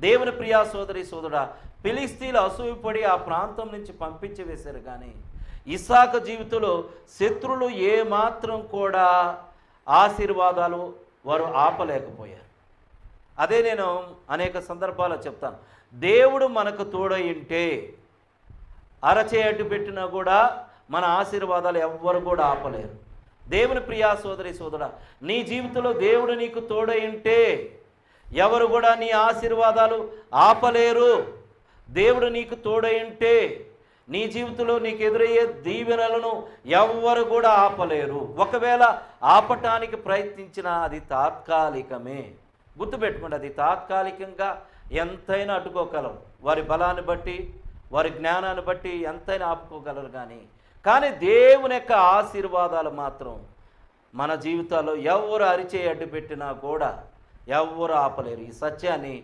దేవుని ప్రియా సోదరి సోదరుడా పిలిస్తీలు అసూయపడి ఆ ప్రాంతం నుంచి పంపించి వేశారు కానీ ఇసాక జీవితంలో శత్రులు ఏమాత్రం కూడా ఆశీర్వాదాలు వారు ఆపలేకపోయారు. అదే నేను అనేక సందర్భాల్లో చెప్తాను. దేవుడు మనకు తోడయింటే అరచేయట్టు పెట్టినా కూడా మన ఆశీర్వాదాలు ఎవ్వరు కూడా ఆపలేరు. దేవుని ప్రియా సోదరి సోదరా నీ జీవితంలో దేవుడు నీకు తోడయింటే ఎవరు కూడా నీ ఆశీర్వాదాలు ఆపలేరు. దేవుడు నీకు తోడై ఉంటే నీ జీవితంలో నీకు ఎదురయ్యే దీవెనలను ఎవ్వరు కూడా ఆపలేరు. ఒకవేళ ఆపటానికి ప్రయత్నించినా అది తాత్కాలికమే. గుర్తుపెట్టుకోండి అది తాత్కాలికంగా ఎంతైనా అడ్డుకోగలరు వారి బలాన్ని బట్టి వారి జ్ఞానాన్ని బట్టి ఎంతైనా ఆపుకోగలరు కానీ కానీ దేవుని యొక్క ఆశీర్వాదాలు మాత్రం మన జీవితాల్లో ఎవరు అరిచే అడ్డు పెట్టినా కూడా ఎవరు ఆపలేరు. ఈ సత్యాన్ని